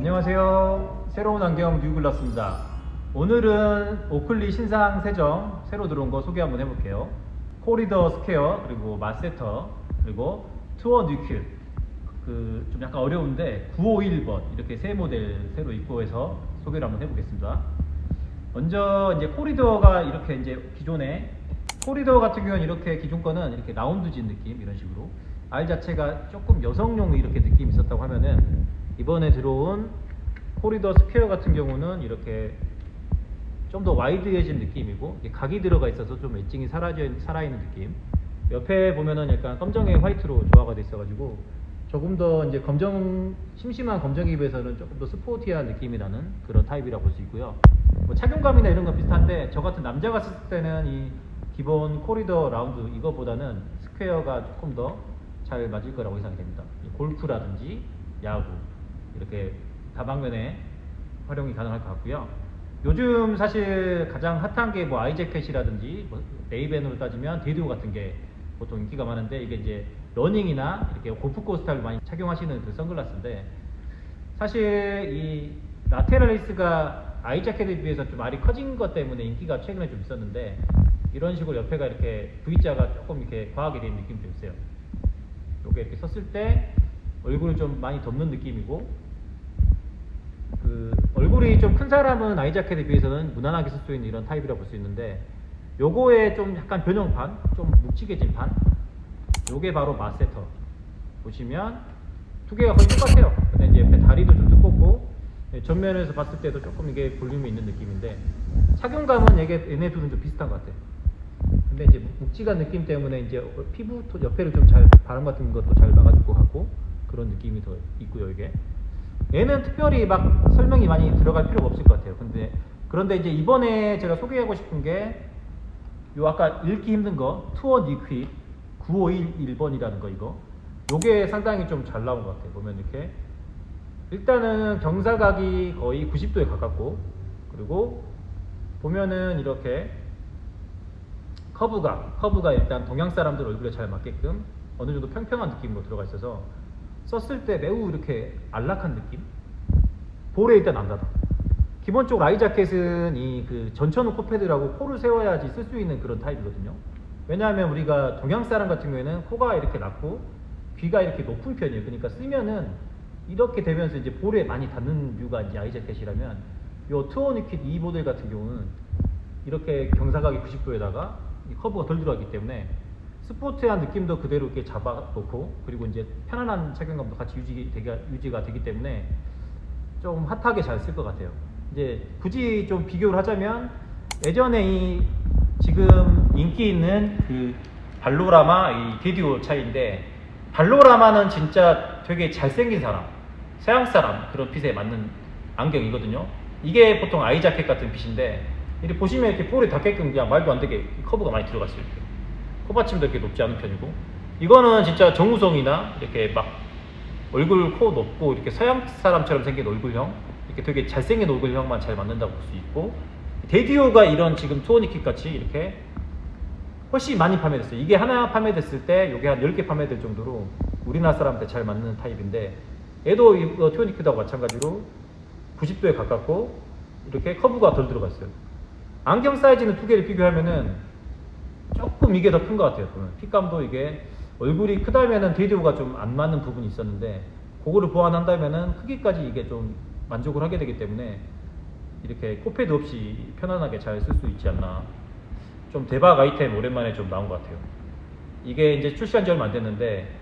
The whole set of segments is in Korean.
안녕하세요. 새로운 안경 뉴글라스입니다. 오늘은 오클리 신상 세정 새로 들어온 거 소개 한번 해볼게요. 코리더 스퀘어 그리고 마세터 그리고 투어 뉴큐 그좀 약간 어려운데 951번 이렇게 세 모델 새로 입고해서 소개를 한번 해보겠습니다. 먼저 이제 코리더가 이렇게 이제 기존에 코리더 같은 경우는 이렇게 기존 거는 이렇게 라운드진 느낌 이런 식으로 알 자체가 조금 여성용 이렇게 느낌이 있었다고 하면은 이번에 들어온 코리더 스퀘어 같은 경우는 이렇게 좀 더 와이드해진 느낌이고 각이 들어가 있어서 좀 엣징이 사라져 살아있는 느낌. 옆에 보면은 약간 검정에 화이트로 조화가 돼 있어가지고 조금 더 이제 검정 심심한 검정에 비해서는 조금 더 스포티한 느낌이 나는 그런 타입이라고 볼 수 있고요. 뭐 착용감이나 이런 건 비슷한데 저 같은 남자가 쓸 때는 이 기본 코리더 라운드 이거보다는 스퀘어가 조금 더 잘 맞을 거라고 예상이 됩니다. 이 골프라든지 야구 이렇게 다방면에 활용이 가능할 것 같고요. 요즘 사실 가장 핫한 게 뭐 아이재켓이라든지 뭐 레이벤으로 따지면 데디오 같은 게 보통 인기가 많은데 이게 이제 러닝이나 이렇게 골프코 스타일로 많이 착용하시는 그 선글라스인데 사실 이 라테랄리스가 아이자켓에 비해서 좀 알이 커진 것 때문에 인기가 최근에 좀 있었는데 이런 식으로 옆에가 이렇게 V자가 조금 이렇게 과하게 된 느낌도 있어요. 요게 이렇게 썼을 때 얼굴을 좀 많이 덮는 느낌이고 그 얼굴이 좀 큰 사람은 아이 자켓에 비해서는 무난하게 쓸 수 있는 이런 타입이라 볼 수 있는데 요거에 좀 약간 변형판, 좀 묵직해진 판 요게 바로 마세터. 보시면 두 개가 거의 똑같아요. 근데 이제 옆에 다리도 좀 두껍고 예, 전면에서 봤을 때도 조금 이게 볼륨이 있는 느낌인데 착용감은 얘게 얘네 둘은 좀 비슷한 것 같아요. 근데 이제 묵직한 느낌 때문에 이제 피부 톤 옆에를 좀 잘 바람 같은 것도 잘 막아주고 하고 그런 느낌이 더 있고요 이게. 얘는 특별히 막 설명이 많이 들어갈 필요가 없을 것 같아요. 근데 그런데 이제 이번에 제가 소개하고 싶은 게 요 아까 읽기 힘든 거 투어 니퀴 9511번이라는 거 이거. 요게 상당히 좀 잘 나온 것 같아요 보면 이렇게. 일단은 경사각이 거의 90도에 가깝고 그리고 보면은 이렇게 커브가 커브가 일단 동양 사람들 얼굴에 잘 맞게끔 어느 정도 평평한 느낌으로 들어가 있어서 썼을 때 매우 이렇게 안락한 느낌? 볼에 일단 안 닿아 기본적으로 아이 자켓은 이 그 전천후 코패드라고 코를 세워야지 쓸 수 있는 그런 타입이거든요. 왜냐하면 우리가 동양 사람 같은 경우에는 코가 이렇게 낮고 귀가 이렇게 높은 편이에요. 그러니까 쓰면은 이렇게 되면서 이제 볼에 많이 닿는 류가 이제 아이 자켓이라면 요 투어니킷 이 모델 같은 경우는 이렇게 경사각이 90도에다가 커브가 덜 들어가기 때문에 스포트한 느낌도 그대로 이렇게 잡아놓고 그리고 이제 편안한 착용감도 같이 유지, 되가, 유지가 되기 때문에 좀 핫하게 잘 쓸 것 같아요. 이제 굳이 좀 비교를 하자면 예전에 이 지금 인기 있는 그 발로라마 이 비디오 차이인데 발로라마는 진짜 되게 잘생긴 사람, 서양 사람 그런 핏에 맞는 안경이거든요. 이게 보통 아이 자켓 같은 핏인데 이렇게 보시면 이렇게 볼에 닿게끔 그냥 말도 안 되게 커브가 많이 들어갔어요. 이렇게. 코받침도 이렇게 높지 않은 편이고 이거는 진짜 정우성이나 이렇게 막 얼굴 코 높고 이렇게 서양 사람처럼 생긴 얼굴형 이렇게 되게 잘생긴 얼굴형만 잘 맞는다고 볼 수 있고 데디오가 이런 지금 투어니킥 같이 이렇게 훨씬 많이 판매됐어요. 이게 하나 판매됐을 때 이게 한 10개 판매될 정도로 우리나라 사람한테 잘 맞는 타입인데 얘도 이거 투어니킥하고 마찬가지로 90도에 가깝고 이렇게 커브가 덜 들어가 있어요. 안경 사이즈는 두 개를 비교하면은 조금 이게 더 큰 것 같아요. 보면 핏감도 이게 얼굴이 크다면은 데디오가 좀 안 맞는 부분이 있었는데 그거를 보완한다면은 크기까지 이게 좀 만족을 하게 되기 때문에 이렇게 코패드 없이 편안하게 잘 쓸 수 있지 않나. 좀 대박 아이템 오랜만에 좀 나온 것 같아요. 이게 이제 출시한 지 얼마 안 됐는데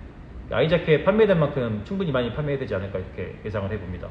아이자켓 판매된 만큼 충분히 많이 판매되지 않을까 이렇게 예상을 해봅니다.